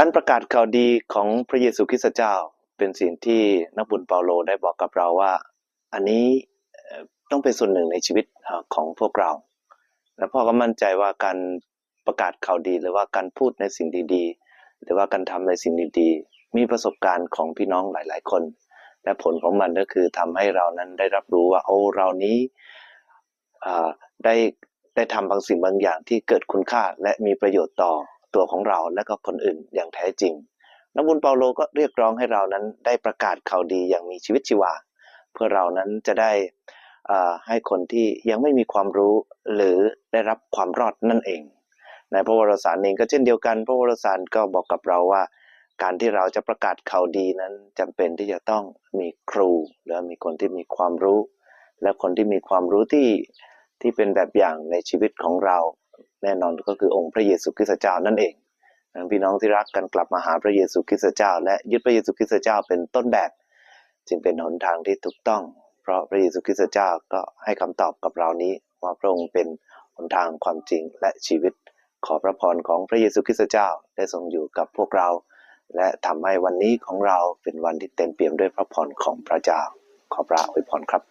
การประกาศข่าวดีของพระเยซูคริสต์เจ้า เป็นสิ่งที่นักบุญเปาโลได้บอกกับเราว่า อันนี้ต้องเป็นส่วนหนึ่งในชีวิตของพวกเรา และพ่อก็มั่นใจว่าการประกาศข่าวดี หรือว่าการพูดในสิ่งดีๆ หรือว่าการทำในสิ่งดีๆ มีประสบการณ์ของพี่น้องหลาย ๆ คน และผลของมันก็คือทำให้เรานั้นได้รับรู้ว่าโอ้เรานี้ได้ได้ทำบางสิ่งบางอย่างที่เกิดคุณค่าและมีประโยชน์ต่อ ตัวของเราและก็คนอื่นอย่างแท้จริงนักบุญเปาโลก็เรียกร้องให้เรานั้นได้ประกาศข่าวดีอย่างมีชีวิตชีวา เพื่อเรานั้นจะได้ให้คนที่ยังไม่มีความรู้หรือได้รับความรอดนั่นเอง ในพระวรสารเองก็เช่นเดียวกัน พระวรสารก็บอกกับเราว่า การที่เราจะประกาศข่าวดีนั้นจำเป็นที่จะต้องมีครูหรือมีคนที่มีความรู้ และคนที่มีความรู้ที่ที่เป็นแบบอย่างในชีวิตของเรา แน่นอนก็คือองค์พระเยซูคริสต์เจ้านั่นเองพี่น้องที่รักกันกลับมาหาพระเยซูคริสต์เจ้า และยึดพระเยซูคริสต์เจ้าเป็นต้นแบบ จึงเป็นหนทางที่ถูกต้อง เพราะพระเยซูคริสต์เจ้าก็ให้คำตอบกับเรานี้ว่าพระองค์เป็นหนทางความจริงและชีวิต ขอพระพรของพระเยซูคริสต์เจ้าได้ทรงอยู่กับพวกเรา และทำให้วันนี้ของเราเป็นวันที่เต็มเปี่ยมด้วยพระพรของพระเจ้า ขอพระอวยพรครับ